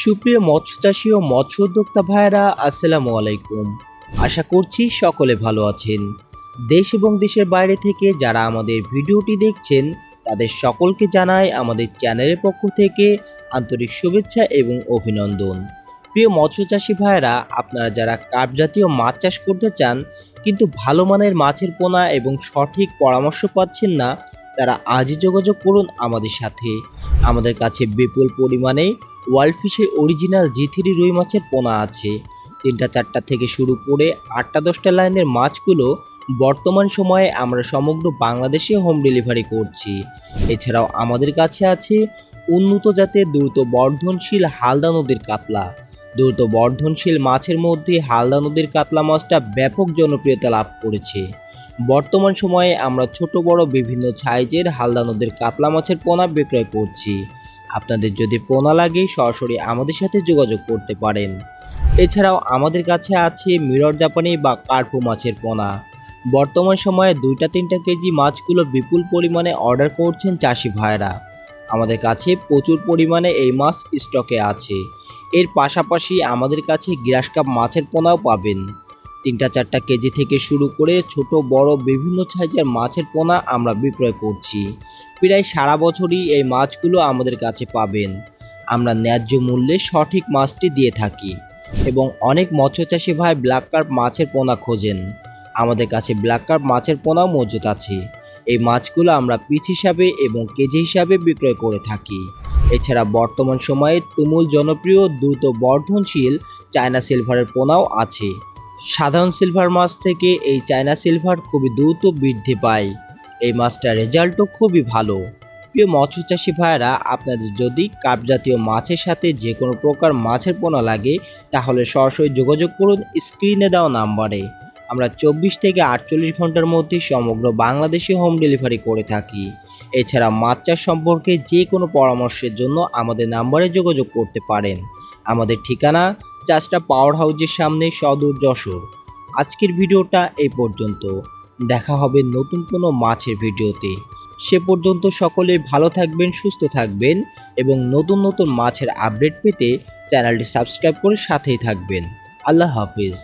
সুপ্রিয় মৎস্যচাষী ও মৎস্য উদ্যোক্তা ভাইয়েরা, আসসালামু আলাইকুম। আশা করছি সকলে ভালো আছেন। দেশ এবং দেশের বাইরে থেকে যারা আমাদের ভিডিওটি দেখছেন, তাদের সকলকে জানাই আমাদের চ্যানেলের পক্ষ থেকে আন্তরিক শুভেচ্ছা এবং অভিনন্দন। প্রিয় মৎস্যচাষী ভাইয়েরা, আপনারা যারা কাপ জাতীয় মাছ চাষ করতে চান, কিন্তু ভালো মানের মাছের পোনা এবং সঠিক পরামর্শ পাচ্ছেন না তারা আজই যোগাযোগ করুন আমাদের সাথে। আমাদের কাছে বিপুল পরিমাণে ওয়ার্ল্ড ফিশের অরিজিনাল জি থ্রি রুই মাছের পোনা আছে। তিনটা, চারটা থেকে শুরু করে আটটা, দশটা লাইনের মাছগুলো বর্তমান সময়ে আমরা সমগ্র বাংলাদেশে হোম ডেলিভারি করছি। এছাড়াও আমাদের কাছে আছে উন্নত জাতের দ্রুত বর্ধনশীল হালদা নদীর কাতলা। দ্রুত বর্ধনশীল মাছের মধ্যে হালদা নদীর কাতলা মাছটা ব্যাপক জনপ্রিয়তা লাভ করেছে। বর্তমান সময়ে আমরা ছোট বড় বিভিন্ন সাইজের হালদা নদীর কাতলা মাছের পোনা বিক্রয় করছি। আপনাদের যদি পোনা লাগে, সরাসরি আমাদের সাথে যোগাযোগ করতে পারেন। এছাড়াও আমাদের কাছে আছে মিরর জাপানি বা কার্পু মাছের পোনা। বর্তমান সময়ে দুইটা তিনটা কেজি মাছগুলো বিপুল পরিমাণে অর্ডার করছেন চাষি ভাইরা আমাদের কাছে প্রচুর পরিমাণে এই মাছ স্টকে আছে। এর পাশাপাশি আমাদের কাছে গ্রাস কাপ মাছের পোনাও পাবেন। তিনটা চারটা কেজি থেকে শুরু করে ছোট, বড় বিভিন্ন সাইজের মাছের পোনা আমরা বিক্রয় করছি। প্রায় সারা বছরই এই মাছগুলো আমাদের কাছে পাবেন। আমরা ন্যায্য মূল্যে সঠিক মাছটি দিয়ে থাকি এবং অনেক মৎস্যচাষী ভাই ব্ল্যাক কার্প মাছের পোনা খোঁজেন। আমাদের কাছে ব্ল্যাক কার্প মাছের পোনাও মজুত আছে। এই মাছগুলো আমরা পিস হিসাবে এবং কেজি হিসাবে বিক্রয় করে থাকি। এছাড়া বর্তমান সময়ে তুমুল জনপ্রিয় দ্রুত বর্ধনশীল চায়না সিলভারের পোনাও আছে। সাধারণ সিলভার মাছ থেকে এই চায়না সিলভার খুবই দ্রুত বৃদ্ধি পায়। এই মাছটার রেজাল্টও খুবই ভালো। প্রিয় মৎস্যচাষী ভাইয়েরা, আপনাদের যদি কাপ জাতীয় মাছের সাথে যে কোনো প্রকার মাছের পোনা লাগে, তাহলে সরাসরি যোগাযোগ করুন স্ক্রিনে দেওয়া নাম্বারে। আমরা চব্বিশ থেকে আটচল্লিশ ঘণ্টার মধ্যে সমগ্র বাংলাদেশে হোম ডেলিভারি করে থাকি। এছাড়া মাছ চাষ সম্পর্কে যে কোনো পরামর্শের জন্য আমাদের নাম্বারে যোগাযোগ করতে পারেন। আমাদের ঠিকানা চাষটা পাওয়ার হাউজের সামনে সদর যশোর। আজকের ভিডিওটা এই পর্যন্ত। দেখা হবে নতুন কোনো মাছের ভিডিওতে। সে পর্যন্ত সকলে ভালো থাকবেন, সুস্থ থাকবেন এবং নতুন নতুন মাছের আপডেট পেতে চ্যানেলটি সাবস্ক্রাইব করে সাথেই থাকবেন। আল্লাহ হাফিজ।